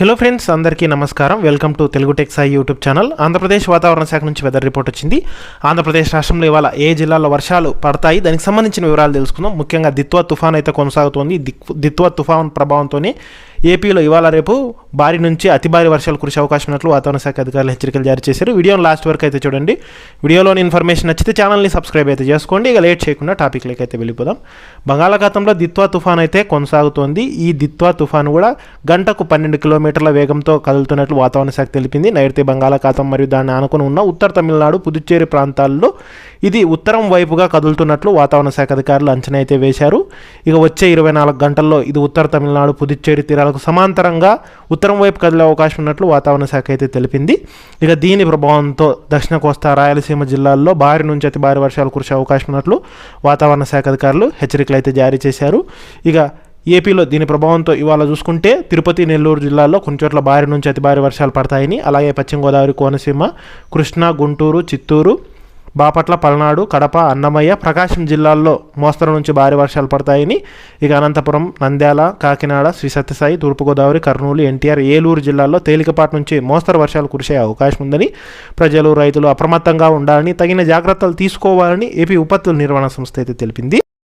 Hello friends అందరికీ నమస్కారం. Welcome to Telugu tech Sai YouTube channel Andhra Pradesh వాతావరణ శాఖ నుంచి వెదర్ రిపోర్ట్ వచ్చింది. ఆంధ్రప్రదేశ్ రాష్ట్రంలో ఇవాళ ఏ జిల్లాలో వర్షాలు పడతాయి? దానికి సంబంధించిన వివరాలు తెలుసుకుందాం. ముఖ్యంగా దిత్వా తుఫాన్ అయితే కొనసాగుతోంది. దిత్వ దిత్వా తుఫాన్ ప్రభావంతోనే ఏపీలో ఇవాళ రేపు భారీ నుంచి అతి భారీ వర్షాలు కురిసే అవకాశం ఉన్నట్లు వాతావరణ శాఖ అధికారులు హెచ్చరికలు జారీ చేశారు. వీడియోని లాస్ట్ వరకు అయితే చూడండి. వీడియోలోని ఇన్ఫర్మేషన్ నచ్చితే ఛానల్ని సబ్స్క్రైబ్ అయితే చేసుకోండి. ఇక లేట్ చేయకుండా టాపిక్లోకి అయితే వెళ్ళిపోదాం. బంగాళాఖాతంలో దిత్వా తుఫాన్ అయితే కొనసాగుతోంది. ఈ దిత్వా తుఫాన్ కూడా గంటకు పన్నెండు కిలోమీటర్ల వేగంతో కదులుతున్నట్లు వాతావరణ శాఖ తెలిపింది. నైరుతి బంగాళాఖాతం మరియు దాన్ని ఆనుకుని ఉన్న ఉత్తర తమిళనాడు పుదుచ్చేరి ప్రాంతాల్లో ఇది ఉత్తరం వైపుగా కదులుతున్నట్లు వాతావరణ శాఖ అధికారులు అంచనా అయితే వేశారు. ఇక వచ్చే ఇరవై నాలుగు గంటల్లో ఇది ఉత్తర తమిళనాడు పుదుచ్చేరి తీరాలకు సమాంతరంగా ఉత్తరం వైపు కదిలే అవకాశం ఉన్నట్లు వాతావరణ శాఖ అయితే తెలిపింది. ఇక దీని ప్రభావంతో దక్షిణ కోస్తా రాయలసీమ జిల్లాల్లో భారీ నుంచి అతి భారీ వర్షాలు కురిసే అవకాశం ఉన్నట్లు వాతావరణ శాఖ అధికారులు హెచ్చరికలు అయితే జారీ చేశారు. ఇక ఏపీలో దీని ప్రభావంతో ఇవాళ చూసుకుంటే తిరుపతి నెల్లూరు జిల్లాల్లో కొన్ని చోట్ల భారీ నుంచి అతి భారీ వర్షాలు పడతాయని అలాగే పశ్చిమ గోదావరి కోనసీమ కృష్ణా గుంటూరు చిత్తూరు బాపట్ల పల్నాడు కడప అన్నమయ్య ప్రకాశం జిల్లాల్లో మోస్తరు నుంచి భారీ వర్షాలు పడతాయని ఇక అనంతపురం నంద్యాల కాకినాడ శ్రీ సత్యసాయి తూర్పుగోదావరి కర్నూలు ఎన్టీఆర్ ఏలూరు జిల్లాల్లో తేలికపాటి నుంచి మోస్తరు వర్షాలు కురిసే అవకాశం ఉందని ప్రజలు రైతులు అప్రమత్తంగా ఉండాలని తగిన జాగ్రత్తలు తీసుకోవాలని ఏపీ విపత్తుల నిర్వహణ సంస్థ అయితే తెలిపింది.